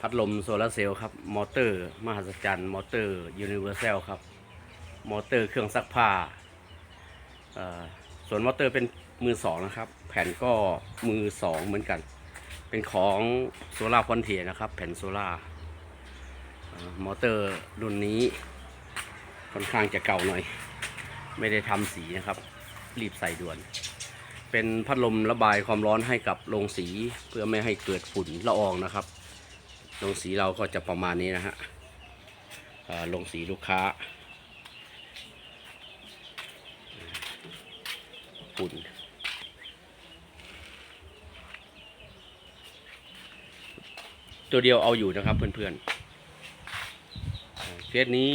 พัดลมโซลาเซลล์ครับ มอเตอร์ มหัศจรรย์ มอเตอร์ ยูนิเวอร์แซลครับ มอเตอร์เครื่องซักผ้า ส่วนมอเตอร์เป็นมือสองนะครับ แผ่นก็มือสองเหมือนกัน เป็นของโซลาร์พอนเทียนะครับ แผ่นโซลาร์เอ่อมอเตอร์รุ่นนี้ค่อนข้างจะเก่าหน่อย ไม่ได้ทำสีนะครับ รีบใส่ด่วน เป็นพัดลมระบายความร้อนให้กับโรงสีเพื่อไม่ให้เกิดฝุ่นละอองนะครับ โรงสีเราก็จะประมาณนี้นะฮะอ่าโรงสีลูกค้าฝุ่นตัวเดียวเอาอยู่นะครับเพื่อนๆอ่าเคสนี้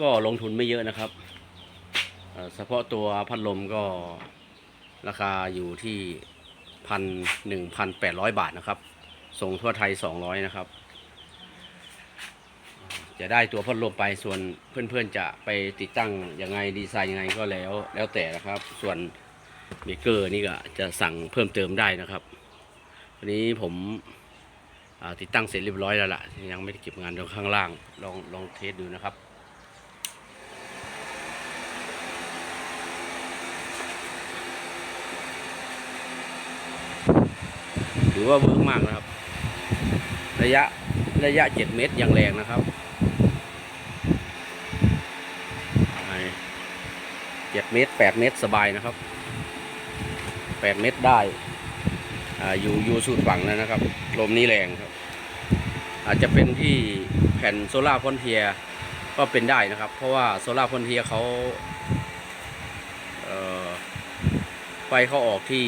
ก็ลงทุนไม่เยอะนะครับเอ่อเฉพาะตัวพัดลมก็ราคาอยู่ที่พันหนึ่งพันแปดร้อยบาทนะครับ ส่งทั่วไทยสองร้อยนะครับ จะได้ตัวพัดลมไปส่วนเพื่อนๆจะไปติดตั้งยังไงดีไซน์ยังไงก็แล้ว แล้วแต่นะครับ ส่วนเบเกอร์นี่ก็จะสั่งเพิ่มเติมได้นะครับวันนี้ผมติดตั้งเสร็จเรียบร้อยแล้วล่ะ ยังไม่ได้เก็บงานตรงข้างล่างลองลองเทสดูนะครับถือว่าเวิร์กมากนะครับ ระยะระยะ 7 เมตรอย่างแรงนะครับ เจ็ดเมตร8เมตรสบายนะครับ8เมตรได้ออยู่อยู่สุดฝั่งแล้วนะครับ ลมนี้แรงครับ อาจจะเป็นที่แผ่นโซลาร์พอนเทียก็เป็นได้นะครับ เพราะว่าโซลาร์พอนเทียเขาเไฟเขาออกที่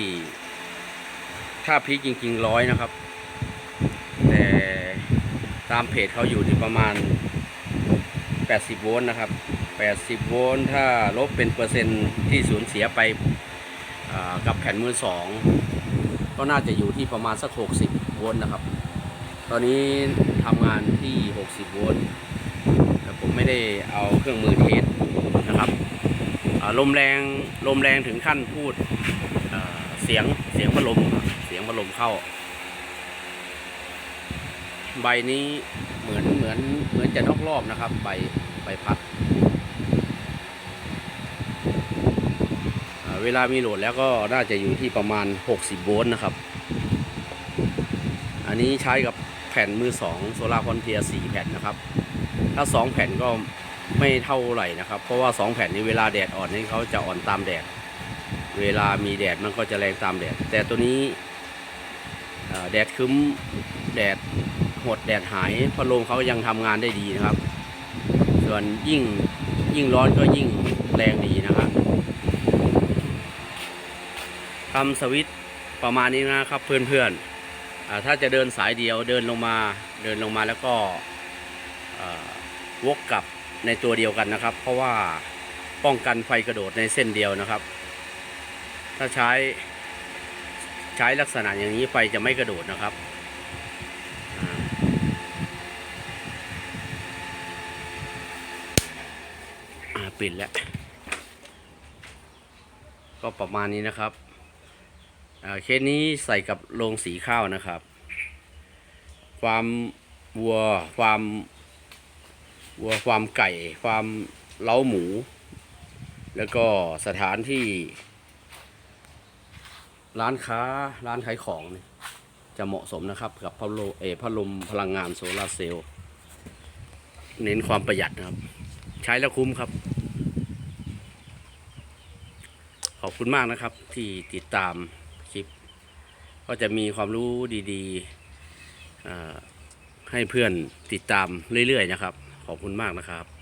ถ้าพีคจริงๆร้อยนะครับ แต่ตามเพจเขาอยู่ที่ประมาณ 80 โวลต์นะครับ 80 โวลต์ถ้าลบเป็นเปอร์เซ็นต์ที่สูญเสียไปกับแผ่นมือสองก็น่าจะอยู่ที่ประมาณสัก 60 โวลต์นะครับ ตอนนี้ทำงานที่ 60 โวลต์แต่ผมไม่ได้เอาเครื่องมือเทสนะครับลมแรงลมแรงถึงขั้นพูดเสียงเสียงพัดลมเสียงพัดลมเข้า ใบนี้เหมือนเหมือนเหมือนจะนอกรอบนะครับ ใบใบพัดอ่า เวลามีโหลดแล้วก็น่าจะอยู่ที่ประมาณ 60 โวลต์นะครับ อันนี้ใช้กับแผ่นมือ2โซลาร์คอนเทีย4แผ่นนะครับ ถ้า 2 แผ่นก็ไม่เท่าไหร่นะครับ เพราะว่า 2 แผ่นนี้เวลาแดดอ่อนนี่เขาจะอ่อนตามแดด เวลามีแดดมันก็จะแรงตามแดด แต่ตัวนี้แดดคึ้มแดดหดแดดหายพัดลมเขายังทำงานได้ดีนะครับ ส่วนยิ่งยิ่งร้อนก็ยิ่งแรงดีนะครับ ทำสวิตประมาณนี้นะครับเพื่อนๆอ่าถ้าจะเดินสายเดียวเดินลงมาเดินลงมาแล้วก็วกกลับในตัวเดียวกันนะครับ เพราะว่าป้องกันไฟกระโดดในเส้นเดียวนะครับ ถ้าใช้ใช้ลักษณะอย่างนี้ไฟจะไม่กระโดดนะครับปิดแล้ว ก็ประมาณนี้นะครับ เคสนี้ใส่กับโรงสีข้าวนะครับ ความวัวความวัวความไก่ ความเล้าหมู แล้วก็สถานที่ ร้านค้าร้านขายของจะเหมาะสมนะครับ กับพัดลมเอพัดลมพลังงานโซลาร์เซลล์เน้นความประหยัดนะครับ ใช้แล้วคุ้มครับ ขอบคุณมากนะครับที่ติดตาม ก็จะมีความรู้ดีๆให้เพื่อนติดตามเรื่อยๆนะครับ ขอบคุณมากนะครับ